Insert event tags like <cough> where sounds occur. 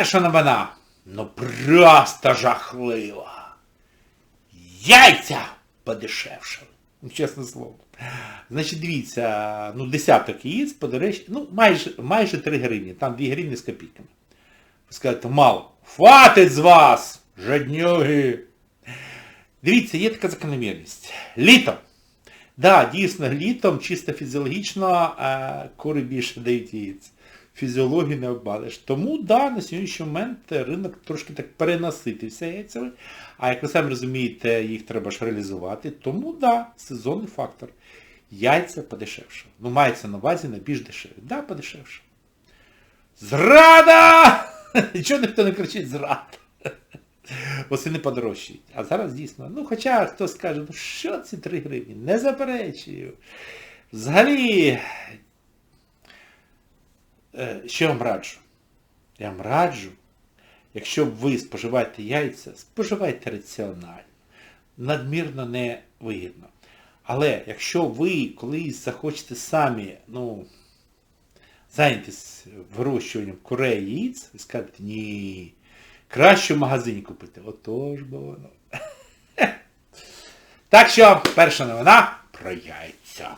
перша новина. Ну просто жахлива. Яйця подешевшали. Ну, чесне слово. Значить, дивіться, ну, десяток яєць подорожчали, ну, майже, майже 3 гривні, там 2 гривні з копійками. Ви скажете, мало. Хватить з вас, жаднюги. Дивіться, є така закономірність. Літом. Да, дійсно, літом чисто фізіологічно е, кури більше дають яєць. Фізіологію не обманеш. Тому, да, на сьогоднішній момент ринок трошки так перенаситився яйцями. А як ви самі розумієте, їх треба ж реалізувати. Тому, да, сезонний фактор. Яйця подешевше. Ну, мається на увазі на більш дешеві. Да, подешевше. Зрада! <laughs> Нічого ніхто не кричить зрада. Восени подорожчають. А зараз дійсно, ну хоча хтось скаже, ну що ці 3 гривні? Не заперечую. Взагалі, що я вам раджу? Я вам раджу, якщо ви споживаєте яйця, споживайте раціонально. Надмірно не вигідно. Але якщо ви колись захочете самі, ну, зайнятися вирощуванням курей і ви скажете, ні, краще в магазині купити. Отож бо воно. <laughs> Так що, перша новина про яйця.